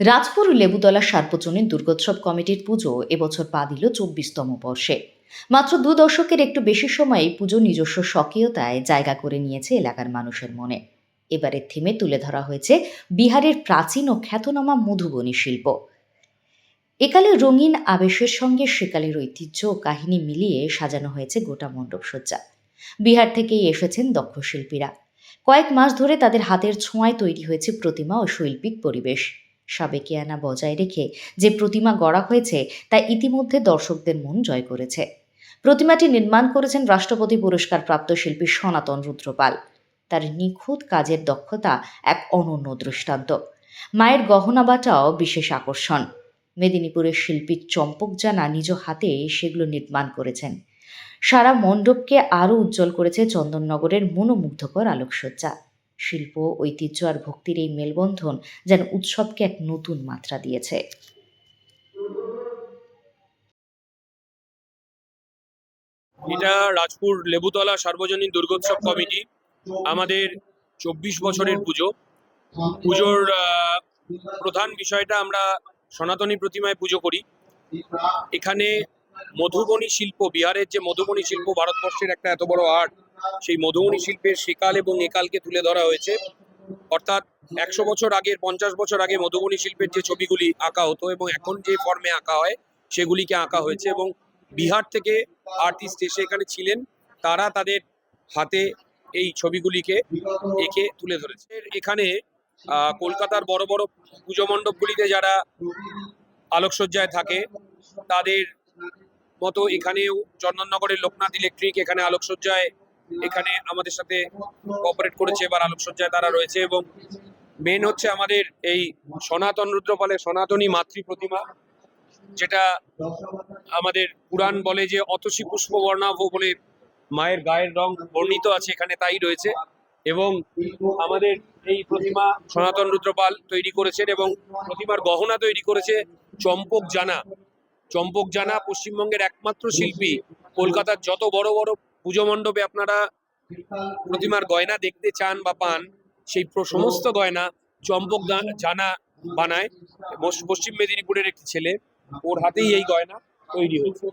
রাজপুর লেবুতলা সার্বজনীন দুর্গোৎসব কমিটির পুজো এবছর পা দিল চব্বিশতম বর্ষে। মাত্র দু দশকের একটু বেশি সময়ে পুজো নিজস্ব স্বকীয়তায় জায়গা করে নিয়েছে এলাকার মানুষের মনে। এবারের থিমে তুলে ধরা হয়েছে বিহারের প্রাচীন ও খ্যাতনামা মধুবনী শিল্প। একালে রঙিন আবেশের সঙ্গে সেকালের ঐতিহ্য ও কাহিনী মিলিয়ে সাজানো হয়েছে গোটা মণ্ডপসজ্জা বিহার থেকেই এসেছেন দক্ষ শিল্পীরা। কয়েক মাস ধরে তাদের হাতের ছোঁয়ায় তৈরি হয়েছে প্রতিমা ও শৈল্পিক পরিবেশ। সাবেকিয়ানা বজায় রেখে যে প্রতিমা গড়া হয়েছে, তা ইতিমধ্যে দর্শকদের মন জয় করেছে। প্রতিমাটি নির্মাণ করেছেন রাষ্ট্রপতি পুরস্কার প্রাপ্ত শিল্পী সনাতন রুদ্রপাল। তার নিখুঁত কাজের দক্ষতা এক অনন্য দৃষ্টান্ত। মায়ের গহনাবাটাও বিশেষ আকর্ষণ। মেদিনীপুরের শিল্পী চম্পক জানা নিজ হাতে সেগুলো নির্মাণ করেছেন। সারা মণ্ডপকে আরও উজ্জ্বল করেছে চন্দননগরের মনোমুগ্ধকর আলোকসজ্জা। শিল্প, ঐতিহ্য আর ভক্তির এই মেলবন্ধন যেন উৎসবকে এক নতুন মাত্রা দিয়েছে। এটা রাজপুর লেবুতলা সার্বজনীন দুর্গোৎসব কমিটি, আমাদের চব্বিশ বছরের পুজো। পুজোর প্রধান বিষয়টা আমরা সনাতনী প্রতিমায় পুজো করি। এখানে মধুবনী শিল্প, বিহারের যে মধুবনী শিল্প, ভারতবর্ষের একটা এত বড় আর্ট সেই মধুবনী শিল্পের সেকাল এবং একালকে তুলে ধরা হয়েছে। অর্থাৎ একশো বছর আগের, পঞ্চাশ বছর আগে মধুবনী শিল্পের যে ছবিগুলি আঁকা হতো এবং এখন যে ফর্মে আঁকা হয়, সেগুলিকে আঁকা হয়েছে এবং বিহার থেকে আর্টিস্ট এসে এখানে ছিলেন। তারা তাদের হাতে এই ছবিগুলিকে এঁকে তুলে ধরেছে। এখানে কলকাতার বড় বড় পুজো মণ্ডপগুলিতে যারা আলোকসজ্জায় থাকে, তাদের মতো এখানেও চন্দননগরের লোকনাথ ইলেকট্রিক এখানে আলোকসজ্জায় এখানে আমাদের সাথে কোঅপারেট করেছে এবার আলোকসজ্জায় তারা রয়েছে এবং মেন হচ্ছে আমাদের এই সনাতন রুদ্রপালের সনাতনী মাতৃ প্রতিমা, যেটা আমাদের পুরাণ বলে যে অতসী পুষ্প বর্ণাভ বলে মায়ের গায়ের রং বর্ণিত আছে এখানে, তাই রয়েছে। এবং আমাদের এই প্রতিমা সনাতন রুদ্রপাল তৈরি করেছেন এবং প্রতিমার গহনা তৈরি করেছে চম্পক জানা। চম্পক জানা পশ্চিমবঙ্গের একমাত্র শিল্পী। কলকাতার যত বড় বড় পুজো মণ্ডপে আপনারা প্রতিমার গয়না দেখতে চান বা পান, সেই সমস্ত গয়না চম্পক জানা বানায়। পশ্চিম মেদিনীপুরের একটি ছেলে, ওর হাতেই এই গয়না তৈরি হয়েছে